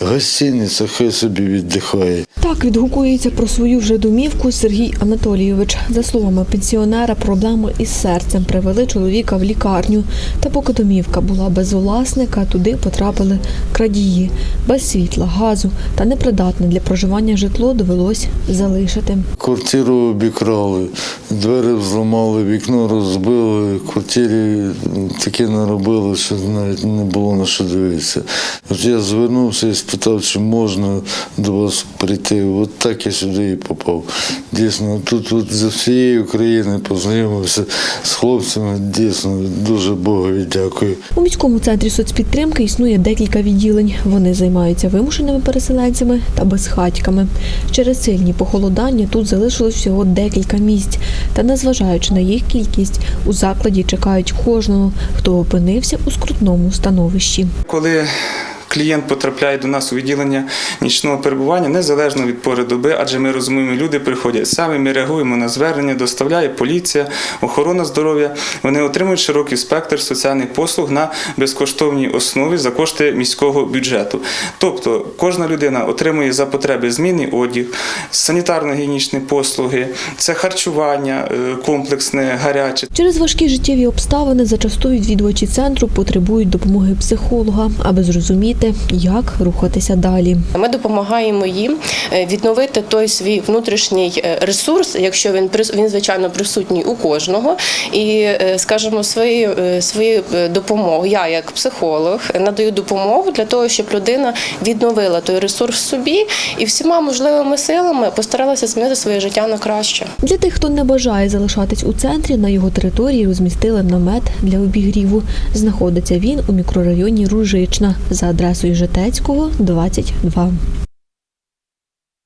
гостиниця, хай собі віддихає. Так відгукується про свою вже домівку Сергій Анатолійович. За словами пенсіонера, проблеми із серцем привели чоловіка в лікарню. Та поки домівка була без власника, туди потрапили крадії. Без світла, газу та непридатне для проживання житло довелось залишити. Квартиру обікрали, двері взламали, вікно розбили, квартирі таке наробили, що навіть не було на що дивитися. От я звернувся і спитав, чи можна до вас прийти. От так я сюди і попав. Дійсно, тут от за всієї України познайомився з хлопцями. Дійсно, дуже Богові дякую. У міському центрі соцпідтримки існує декілька відділень. Вони займаються вимушеними переселенцями та безхатьками. Через сильні похолодання тут залишилось всього декілька місць. Та незважаючи на їх кількість, у закладі чекають кожного, хто опинився у скрутному становищі. Коли клієнт потрапляє до нас у відділення нічного перебування, незалежно від пори доби, адже ми розуміємо, люди приходять самі, ми реагуємо на звернення, доставляє поліція, охорона здоров'я. Вони отримують широкий спектр соціальних послуг на безкоштовній основі за кошти міського бюджету. Тобто кожна людина отримує за потреби змінний одяг, санітарно-гігієнічні послуги, це харчування е, комплексне, гаряче. Через важкі життєві обставини зачасту відвідувачі центру потребують допомоги психолога, аби зрозуміти, як рухатися далі. Ми допомагаємо їм е, відновити той свій внутрішній е, ресурс, якщо він він звичайно присутній у кожного. І е, скажімо, свою е, допомогу. Я як психолог надаю допомогу для того, щоб людина відновила той ресурс в собі і всіма можливими силами постаралася змінити своє життя на краще. Для тих, хто не бажає залишатись у центрі, на його території розмістили намет для обігріву. Знаходиться він у мікрорайоні Ружична за адресою Житецького, 22.